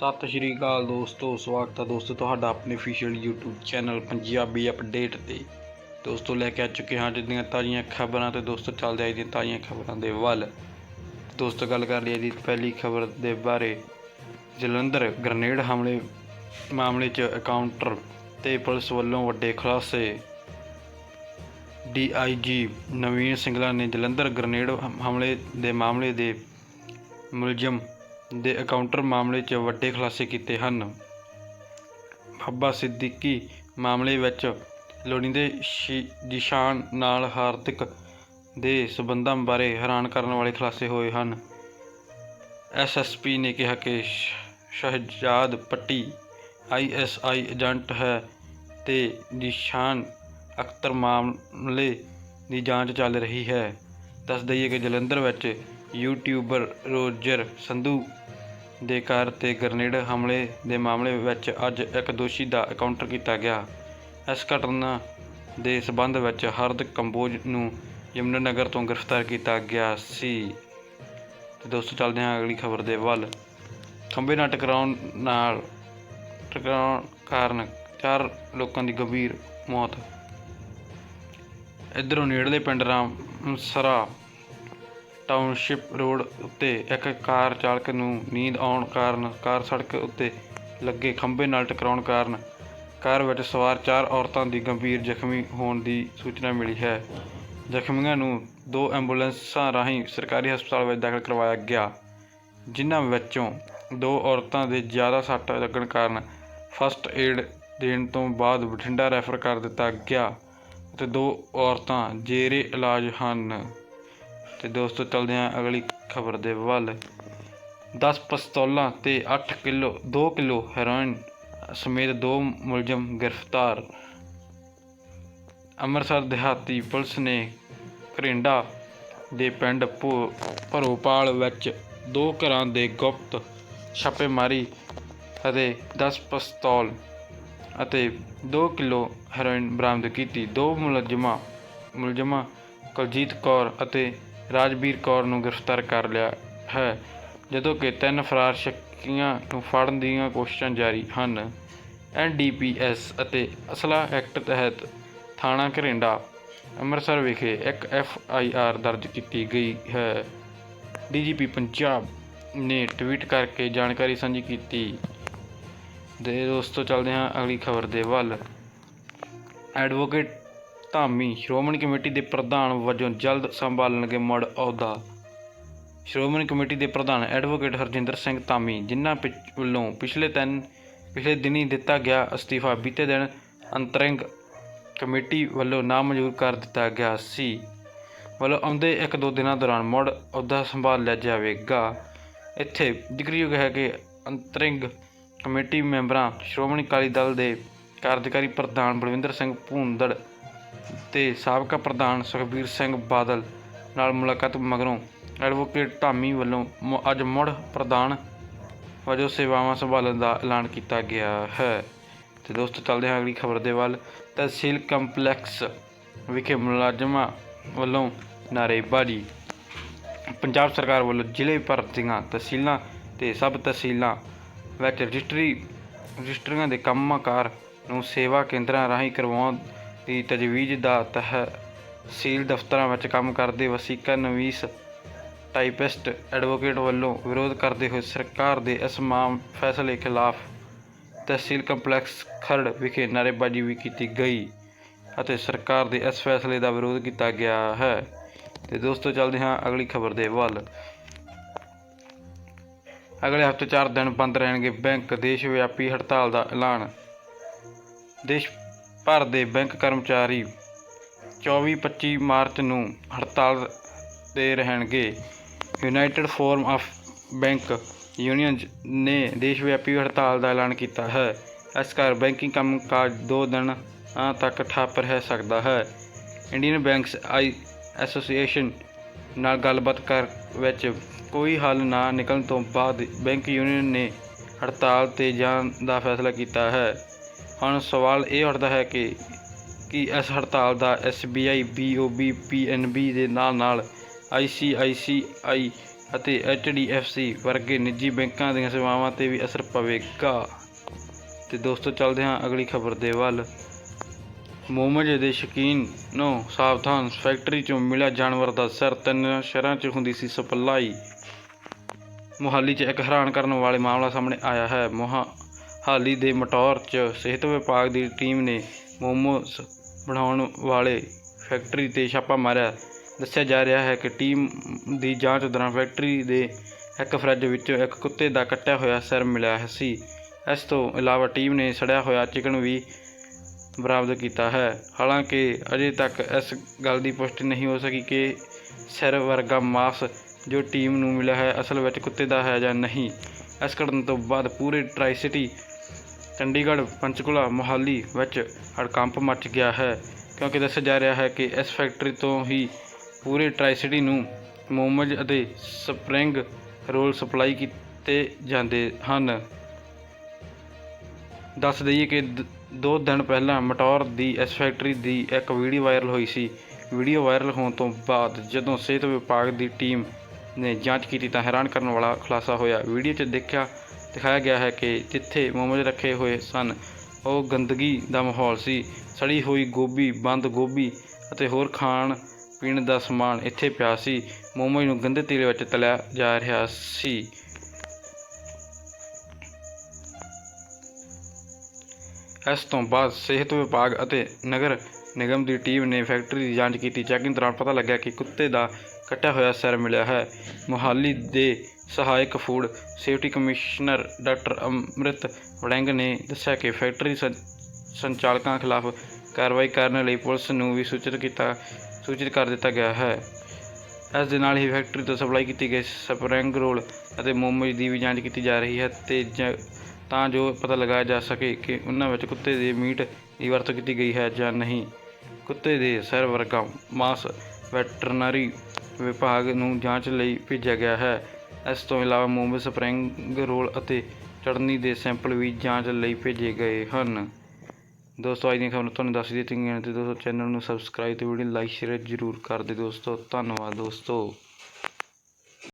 ਸਤਿ ਸ਼੍ਰੀ ਅਕਾਲ ਦੋਸਤੋ, ਸਵਾਗਤ ਹੈ ਦੋਸਤੋ ਤੁਹਾਡਾ ਆਪਣੇ official YouTube channel Punjabi update ਤੇ। ਦੋਸਤੋ, ਲੈ ਕੇ ਆ ਚੁੱਕੇ ਹਾਂ ਅੱਜ ਦੀਆਂ ਤਾਜ਼ੀਆਂ ਖਬਰਾਂ ਤੇ ਦੋਸਤੋ, ਚੱਲਦੇ ਆਂ ਦੀਆਂ ਤਾਜ਼ੀਆਂ ਖਬਰਾਂ ਦੇ ਵੱਲ। ਦੋਸਤੋ, ਗੱਲ ਕਰ ਲਈਏ ਦੀ ਪਹਿਲੀ ਖਬਰ ਦੇ ਬਾਰੇ। ਜਲੰਧਰ ਗ੍ਰਨੇਡ ਹਮਲੇ ਮਾਮਲੇ 'ਚ ਅਕਾਊਂਟਰ ਤੇ ਪੁਲਿਸ ਵੱਲੋਂ ਵੱਡੇ ਖੁਲਾਸੇ। ਡੀਆਈਜੀ ਨਵੀਨ ਸਿੰਘਲਾ ਨੇ ਜਲੰਧਰ ਗ੍ਰਨੇਡ ਹਮਲੇ ਦੇ ਮਾਮਲੇ ਦੇ ਮੁਲਜ਼ਮ ਦੇ ਅਕਾਊਂਟਰ ਮਾਮਲੇ 'ਚ ਵੱਡੇ ਖੁਲਾਸੇ ਕੀਤੇ ਹਨ। ਬਾਬਾ ਸਿੱਦੀਕੀ ਮਾਮਲੇ ਵਿੱਚ ਲੋੜੀਂਦੇ ਸ਼ੀ- ਨਿਸ਼ਾਨ ਨਾਲ ਹਾਰਦਿਕ ਦੇ ਸਬੰਧਾਂ ਬਾਰੇ ਹੈਰਾਨ ਕਰਨ ਵਾਲੇ ਖੁਲਾਸੇ ਹੋਏ ਹਨ। ਐਸਐਸਪੀ ਨੇ ਕਿਹਾ ਕਿ ਸ਼- ਸ਼ਹਿਜਾਦ ਪੱਟੀ ਆਈਐਸਆਈ ਏਜੰਟ ਹੈ ਤੇ ਨਿਸ਼ਾਨ ਅਖਤਰ ਮਾਮਲੇ ਦੀ ਜਾਂਚ ਚੱਲ ਰਹੀ ਹੈ। ਦੱਸ ਦਈਏ ਕਿ ਜਲੰਧਰ ਵਿੱਚ ਯੂਟਿਊਬਰ ਰੋਜਰ ਸੰਧੂ ਦੇ ਕਾਰ ਤੇ ਗ੍ਰਨੇਡ ਹਮਲੇ ਦੇ ਮਾਮਲੇ ਵਿੱਚ ਅੱਜ ਇੱਕ ਦੋਸ਼ੀ ਦਾ ਇਨਕਾਊਂਟਰ ਕੀਤਾ ਗਿਆ। ਇਸ ਘਟਨਾ ਦੇ ਸਬੰਧ ਵਿੱਚ ਹਰਦ ਕੰਬੋਜ ਨੂੰ ਯਮੁਨਾਨਗਰ ਤੋਂ ਗ੍ਰਿਫਤਾਰ ਕੀਤਾ ਗਿਆ ਸੀ। ਤੇ ਦੋਸਤੋ, ਚੱਲਦੇ ਹਾਂ ਅਗਲੀ ਖਬਰ ਦੇ ਵੱਲ। ਖੰਭੇ ਨਾਲ ਟਕਰਾਉਣ ਨਾਲ ਟਕਰਾਉਣ ਕਾਰਨ ਚਾਰ ਲੋਕਾਂ ਦੀ ਗੰਭੀਰ ਮੌਤ। ਇਧਰੋਂ ਨੇੜਲੇ ਪਿੰਡ ਰਾਮਸਰਾ ਟਾਊਨਸ਼ਿਪ ਰੋਡ ਉੱਤੇ ਇੱਕ ਕਾਰ ਚਾਲਕ ਨੂੰ ਨੀਂਦ ਆਉਣ ਕਾਰਨ ਕਾਰ ਸੜਕ ਉੱਤੇ ਲੱਗੇ ਖੰਭੇ ਨਾਲ ਟਕਰਾਉਣ ਕਾਰਨ ਕਾਰ ਵਿੱਚ ਸਵਾਰ ਚਾਰ ਔਰਤਾਂ ਦੀ ਗੰਭੀਰ ਜ਼ਖਮੀ ਹੋਣ ਦੀ ਸੂਚਨਾ ਮਿਲੀ ਹੈ। ਜ਼ਖਮੀਆਂ ਨੂੰ ਦੋ ਐਂਬੂਲੈਂਸਾਂ ਰਾਹੀਂ ਸਰਕਾਰੀ ਹਸਪਤਾਲ ਵਿੱਚ ਦਾਖਲ ਕਰਵਾਇਆ ਗਿਆ, ਜਿਨ੍ਹਾਂ ਵਿੱਚੋਂ ਦੋ ਔਰਤਾਂ ਦੇ ਜ਼ਿਆਦਾ ਸੱਟ ਲੱਗਣ ਕਾਰਨ ਫਸਟ ਏਡ ਦੇਣ ਤੋਂ ਬਾਅਦ ਬਠਿੰਡਾ ਰੈਫਰ ਕਰ ਦਿੱਤਾ ਗਿਆ ਅਤੇ ਦੋ ਔਰਤਾਂ ਜੇਰੇ ਇਲਾਜ ਹਨ। ਤੇ ਦੋਸਤੋ, ਚੱਲਦੇ ਹਾਂ ਅਗਲੀ ਖਬਰ ਦੇ ਵੱਲ। 10 ਪਿਸਤੌਲਾਂ ਤੇ 8 ਕਿਲੋ 2 ਕਿਲੋ ਹੈਰੋਇਨ ਸਮੇਤ ਦੋ ਮੁਲਜ਼ਮ ਗ੍ਰਿਫਤਾਰ। ਅੰਮ੍ਰਿਤਸਰ ਦਿਹਾਤੀ ਪੁਲਿਸ ਨੇ ਘਰਿੰਡਾ ਦੇ ਪਿੰਡ ਭੋ- ਭਰੋਪਾਲ ਵਿੱਚ ਦੋ ਘਰਾਂ ਦੇ ਗੁਪਤ ਛਾਪੇਮਾਰੀ ਅਤੇ 10 ਪਿਸਤੌਲ ਅਤੇ 2 ਕਿਲੋ ਹੈਰੋਇਨ ਬਰਾਮਦ ਕੀਤੀ। ਦੋ ਮੁਲਜ਼ਮਾਂ ਮੁਲਜ਼ਮਾਂ ਕੁਲਜੀਤ ਕੌਰ ਅਤੇ ਰਾਜਬੀਰ ਕੌਰ ਨੂੰ ਗ੍ਰਿਫਤਾਰ ਕਰ ਲਿਆ ਹੈ, ਜਦੋਂ ਕਿ ਤਿੰਨ ਫਰਾਰ ਸ਼ੱਕੀਆਂ ਨੂੰ ਫੜਨ ਦੀਆਂ ਕੋਸ਼ਿਸ਼ਾਂ ਜਾਰੀ ਹਨ। ਐਨਡੀਪੀਐਸ ਅਤੇ ਅਸਲਾ ਐਕਟ ਤਹਿਤ ਥਾਣਾ ਘਰਿੰਡਾ, ਅੰਮ੍ਰਿਤਸਰ ਵਿਖੇ ਇੱਕ ਐਫ ਆਈ ਆਰ ਦਰਜ ਕੀਤੀ ਗਈ ਹੈ। ਡੀਜੀਪੀ ਪੰਜਾਬ ਨੇ ਟਵੀਟ ਕਰਕੇ ਜਾਣਕਾਰੀ ਸਾਂਝੀ ਕੀਤੀ। ਦੇ ਦੋਸਤੋ, ਚੱਲਦੇ ਹਾਂ ਅਗਲੀ ਖਬਰ ਦੇ ਵੱਲ। ਐਡਵੋਕੇਟ ਧਾਮੀ ਸ਼੍ਰੋਮਣੀ ਕਮੇਟੀ ਦੇ ਪ੍ਰਧਾਨ ਵਜੋਂ ਜਲਦ ਸੰਭਾਲਣਗੇ ਮੁੜ ਅਹੁਦਾ। ਸ਼੍ਰੋਮਣੀ ਕਮੇਟੀ ਦੇ ਪ੍ਰਧਾਨ ਐਡਵੋਕੇਟ ਹਰਜਿੰਦਰ ਸਿੰਘ ਧਾਮੀ, ਜਿਨ੍ਹਾਂ ਪਿਛ- ਵੱਲੋਂ ਪਿਛਲੇ ਤਿੰਨ, ਪਿਛਲੇ ਦਿਨੀ ਦਿੱਤਾ ਗਿਆ ਅਸਤੀਫਾ, ਬੀਤੇ ਦਿਨ ਅੰਤਰਿੰਗ ਕਮੇਟੀ ਵੱਲੋਂ ਨਾਮਨਜ਼ੂਰ ਕਰ ਦਿੱਤਾ ਗਿਆ ਸੀ। ਵੱਲੋਂ ਆਉਂਦੇ ਇੱਕ ਦੋ ਦਿਨਾਂ ਦੌਰਾਨ ਮੁੜ ਅਹੁਦਾ ਸੰਭਾਲ ਲਿਆ ਜਾਵੇਗਾ। ਇੱਥੇ ਜ਼ਿਕਰਯੋਗ ਹੈ ਕਿ ਅੰਤਰਿੰਗ ਕਮੇਟੀ ਮੈਂਬਰਾਂ ਸ਼੍ਰੋਮਣੀ ਅਕਾਲੀ ਦਲ ਦੇ ਕਾਰਜਕਾਰੀ ਪ੍ਰਧਾਨ ਬਲਵਿੰਦਰ ਸਿੰਘ ਭੂੰਦੜ ਤੇ ਸਾਬਕਾ ਪ੍ਰਧਾਨ ਸੁਖਬੀਰ ਸਿੰਘ ਬਾਦਲ ਨਾਲ ਮੁਲਾਕਾਤ ਮਗਰੋਂ ਐਡਵੋਕੇਟ ਧਾਮੀ ਵੱਲੋਂ ਮੁ- ਅੱਜ ਮੁੜ ਪ੍ਰਧਾਨ ਵਜੋਂ ਸੇਵਾਵਾਂ ਸੰਭਾਲਣ ਦਾ ਐਲਾਨ ਕੀਤਾ ਗਿਆ ਹੈ। ਤੇ ਦੋਸਤੋ, ਚੱਲਦੇ ਹਾਂ ਅਗਲੀ ਖਬਰ ਦੇ ਵੱਲ। ਤਹਿਸੀਲ ਕੰਪਲੈਕਸ ਵਿਖੇ ਮੁਲਾਜ਼ਮਾਂ ਵੱਲੋਂ ਨਾਅਰੇਬਾਜ਼ੀ। ਪੰਜਾਬ ਸਰਕਾਰ ਵੱਲੋਂ ਜ਼ਿਲ੍ਹੇ ਭਰਤੀਆਂ ਤਹਿਸੀਲਾਂ ਤੇ ਸਬ ਤਹਿਸੀਲਾਂ ਵਿੱਚ ਰਜਿਸਟਰੀ ਰਜਿਸਟਰੀਆਂ ਦੇ ਕੰਮਕਾਰ ਨੂੰ ਸੇਵਾ ਕੇਂਦਰਾਂ ਰਾਹੀਂ ਕਰਵਾਉਣ ਦੀ ਤਜਵੀਜ਼ ਦਾ ਤਹਿਸੀਲ ਦਫ਼ਤਰਾਂ ਵਿੱਚ ਕੰਮ ਕਰਦੇ ਵਸੀਕਾ ਨਵੀਸ ਟਾਈਪਿਸਟ ਐਡਵੋਕੇਟ ਵੱਲੋਂ ਵਿਰੋਧ ਕਰਦੇ ਹੋਏ ਸਰਕਾਰ ਦੇ ਇਸ ਮਾਮ ਫੈਸਲੇ ਖਿਲਾਫ ਤਹਿਸੀਲ ਕੰਪਲੈਕਸ ਖਰੜ ਵਿਖੇ ਨਾਅਰੇਬਾਜ਼ੀ ਵੀ ਕੀਤੀ ਗਈ ਅਤੇ ਸਰਕਾਰ ਦੇ ਇਸ ਫੈਸਲੇ ਦਾ ਵਿਰੋਧ ਕੀਤਾ ਗਿਆ ਹੈ। ਤੇ ਦੋਸਤੋ, ਚੱਲਦੇ ਹਾਂ ਅਗਲੀ ਖਬਰ ਦੇ ਵੱਲ। ਅਗਲੇ ਹਫ਼ਤੇ 4 ਦਿਨ ਬੰਦ ਰਹਿਣਗੇ ਬੈਂਕ, ਦੇਸ਼ ਵਿਆਪੀ ਹੜਤਾਲ ਦਾ ਐਲਾਨ। ਦੇਸ਼ ਭਰ ਦੇ ਬੈਂਕ ਕਰਮਚਾਰੀ 24-25 ਮਾਰਚ ਨੂੰ ਹੜਤਾਲ ਤੇ ਰਹਿਣਗੇ। United forum of bank unions ਨੇ ਦੇਸ਼ ਵਿਆਪੀ ਹੜਤਾਲ ਦਾ ਐਲਾਨ ਕੀਤਾ ਹੈ। ਇਸ ਕਾਰਨ ਬੈਂਕਿੰਗ ਕੰਮਕਾਜ 2 ਦਿਨਾਂ ਤੱਕ ਠੱਪ ਰਹਿ ਸਕਦਾ ਹੈ। ਇੰਡੀਅਨ ਬੈਂਕਸ ਆਈ ਐਸੋਸੀਏਸ਼ਨ ਨਾਲ ਗੱਲਬਾਤ ਕਰ ਵਿੱਚ ਕੋਈ ਹੱਲ ਨਾ ਨਿਕਲਣ ਤੋਂ ਬਾਅਦ ਬੈਂਕ ਯੂਨੀਅਨ ਨੇ ਹੜਤਾਲ ਤੇ ਜਾਣ ਦਾ ਫੈਸਲਾ ਕੀਤਾ ਹੈ। ਹੁਣ ਸਵਾਲ ਇਹ ਉੱਠਦਾ ਹੈ ਕਿ ਕੀ ਇਸ ਹੜਤਾਲ ਦਾ SBI BOB PNB ਦੇ ਨਾਲ ਨਾਲ ICICI ਅਤੇ HDFC ਵਰਗੇ ਨਿੱਜੀ ਬੈਂਕਾਂ ਦੀਆਂ ਸੇਵਾਵਾਂ ਤੇ ਵੀ ਅਸਰ ਪਵੇਗਾ। ਤੇ ਦੋਸਤੋ, ਚੱਲਦੇ ਹਾਂ ਅਗਲੀ ਖਬਰ ਦੇ ਵੱਲ। ਮੋਮਜ ਦੇ ਸ਼ੌਕੀਨ ਨੂੰ ਸਾਵਧਾਨ ਫੈਕਟਰੀ ਚੋਂ ਮਿਲਿਆ ਜਾਨਵਰ ਦਾ ਸਿਰ। ਤਿੰਨ ਸ਼ਹਿਰਾਂ 'ਚ ਹੁੰਦੀ ਸੀ ਸਪਲਾਈ। ਮੁਹਾਲੀ 'ਚ ਇੱਕ ਹੈਰਾਨ ਕਰਨ ਵਾਲੇ ਮਾਮਲਾ ਸਾਹਮਣੇ ਆਇਆ ਹੈ। ਮੁਹਾਲੀ ਦੇ ਮਟੌਰ 'ਚ ਸਿਹਤ ਵਿਭਾਗ ਦੀ ਟੀਮ ਨੇ ਮੋਮੋਸ ਬਣਾਉਣ ਵਾਲੇ ਫੈਕਟਰੀ ਤੇ ਛਾਪਾ ਮਾਰਿਆ। ਦੱਸਿਆ ਜਾ ਰਿਹਾ ਹੈ ਕਿ ਟੀਮ ਦੀ ਜਾਂਚ ਦੌਰਾਨ ਫੈਕਟਰੀ ਦੇ ਇੱਕ ਫਰਿੱਜ ਵਿੱਚੋਂ ਇੱਕ ਕੁੱਤੇ ਦਾ ਕੱਟਿਆ ਹੋਇਆ ਸਿਰ ਮਿਲਿਆ ਸੀ। ਇਸ ਤੋਂ ਇਲਾਵਾ ਟੀਮ ਨੇ ਸੜਿਆ ਹੋਇਆ ਚਿਕਨ ਵੀ ਬਰਾਮਦ ਕੀਤਾ ਹੈ। ਹਾਲਾਂਕਿ ਅਜੇ ਤੱਕ ਇਸ ਗੱਲ ਦੀ ਪੁਸ਼ਟੀ ਨਹੀਂ ਹੋ ਸਕੀ ਕਿ ਸਿਰ ਵਰਗਾ ਮਾਸ ਜੋ ਟੀਮ ਨੂੰ ਮਿਲਿਆ ਹੈ, ਅਸਲ ਵਿੱਚ ਕੁੱਤੇ ਦਾ ਹੈ ਜਾਂ ਨਹੀਂ। ਇਸ ਘਟਨਾ ਤੋਂ ਬਾਅਦ ਪੂਰੇ ਟਰਾਈ ਸਿਟੀ ਚੰਡੀਗੜ੍ਹ, ਪੰਚਕੂਲਾ, ਮੋਹਾਲੀ ਵਿੱਚ ਹੜਕੰਪ ਮਚ ਗਿਆ ਹੈ। ਕਿਉਂਕਿ ਦੱਸਿਆ ਜਾ ਰਿਹਾ ਹੈ ਕਿ ਇਸ ਫੈਕਟਰੀ ਤੋਂ ਹੀ ਪੂਰੇ ਟਰਾਈ ਸਿਟੀ ਨੂੰ ਮੋਮਜ਼ ਅਤੇ ਸਪਰਿੰਗ ਰੋਲ ਸਪਲਾਈ ਕੀਤੇ ਜਾਂਦੇ ਹਨ। ਦੱਸ ਦਈਏ ਕਿ ਦ- ਦੋ ਦਿਨ ਪਹਿਲਾਂ ਮਟੌਰ ਦੀ ਇਸ ਫੈਕਟਰੀ ਦੀ ਇੱਕ ਵੀਡੀਓ ਵਾਇਰਲ ਹੋਈ ਸੀ। ਵੀਡੀਓ ਵਾਇਰਲ ਹੋਣ ਤੋਂ ਬਾਅਦ ਜਦੋਂ ਸਿਹਤ ਵਿਭਾਗ ਦੀ ਟੀਮ ਨੇ ਜਾਂਚ ਕੀਤੀ ਤਾਂ ਹੈਰਾਨ ਕਰਨ ਵਾਲਾ ਖੁਲਾਸਾ ਹੋਇਆ। ਵੀਡੀਓ 'ਚ ਦੇਖਿਆ ਦਿਖਾਇਆ ਗਿਆ ਹੈ ਕਿ ਜਿੱਥੇ ਮੋਮੋਜ਼ ਰੱਖੇ ਹੋਏ ਸਨ, ਉਹ ਗੰਦਗੀ ਦਾ ਮਾਹੌਲ ਸੀ। ਸੜੀ ਹੋਈ ਗੋਭੀ, ਬੰਦ ਗੋਭੀ ਅਤੇ ਹੋਰ ਖਾਣ ਪੀਣ ਦਾ ਸਮਾਨ ਇੱਥੇ ਪਿਆ ਸੀ। ਮੋਮੋਜ਼ ਨੂੰ ਗੰਦੇ ਤੇਲ ਵਿੱਚ ਤਲਿਆ ਜਾ ਰਿਹਾ ਸੀ। ਇਸ ਤੋਂ ਬਾਅਦ ਸਿਹਤ ਵਿਭਾਗ ਅਤੇ ਨਗਰ ਨਿਗਮ ਦੀ ਟੀਮ ਨੇ ਫੈਕਟਰੀ ਦੀ ਜਾਂਚ ਕੀਤੀ। ਚੈਕਿੰਗ ਦੌਰਾਨ ਪਤਾ ਲੱਗਿਆ ਕਿ ਕੁੱਤੇ ਦਾ ਕੱਟਿਆ ਹੋਇਆ ਸਿਰ ਮਿਲਿਆ ਹੈ। ਮੁਹਾਲੀ ਦੇ ਸਹਾਇਕ food safety commissioner doctor Amrit Warring ਨੇ ਦੱਸਿਆ ਕਿ ਫੈਕਟਰੀ ਸੰਚਾਲਕਾਂ ਖਿਲਾਫ ਕਾਰਵਾਈ ਕਰਨ ਲਈ ਪੁਲਿਸ ਨੂੰ ਵੀ ਸੂਚਿਤ ਕੀਤਾ, ਸੂਚਿਤ ਕਰ ਦਿੱਤਾ ਗਿਆ ਹੈ। ਇਸ ਦੇ ਨਾਲ ਹੀ ਫੈਕਟਰੀ ਤੋਂ ਸਪਲਾਈ ਕੀਤੀ ਗਈ ਸਪਰਿੰਗ ਰੋਲ ਅਤੇ ਮੋਮੋਜ਼ ਦੀ ਵੀ ਜਾਂਚ ਕੀਤੀ ਜਾ ਰਹੀ ਹੈ ਤੇ ਜ- ਤਾਂ ਜੋ ਪਤਾ ਲਗਾਇਆ ਜਾ ਸਕੇ ਕਿ ਉਹਨਾਂ ਵਿੱਚ ਕੁੱਤੇ ਦੇ ਮੀਟ ਦੀ ਵਰਤੋਂ ਕੀਤੀ ਗਈ ਹੈ ਜਾਂ ਨਹੀਂ। ਕੁੱਤੇ ਦੇ ਸਰ ਵਰਗਾ ਮਾਸ ਵੈਟਰਨਰੀ ਵਿਭਾਗ ਨੂੰ ਜਾਂਚ ਲਈ ਭੇਜਿਆ ਗਿਆ ਹੈ। ਇਸ ਤੋਂ ਇਲਾਵਾ ਮੋਮੋਜ਼ ਸਪਰਿੰਗ ਰੋਲ ਅਤੇ ਚਟਨੀ ਦੇ ਸੈਂਪਲ ਵੀ ਜਾਂਚ ਲਈ ਭੇਜੇ ਗਏ ਹਨ। ਦੋਸਤੋ, ਅੱਜ ਦੀਆਂ ਖਬਰਾਂ ਤੁਹਾਨੂੰ ਦੱਸ ਦਿੱਤੀਆਂ ਗਈਆਂ ਤੇ ਦੋਸਤੋ, ਚੈਨਲ ਨੂੰ ਸਬਸਕ੍ਰਾਈਬ ਤੇ ਵੀਡੀਓ ਲਾਈਕ, ਸ਼ੇਅਰ ਜ਼ਰੂਰ ਕਰ ਦਿਓ ਦੋਸਤੋ। ਧੰਨਵਾਦ ਦੋਸਤੋ।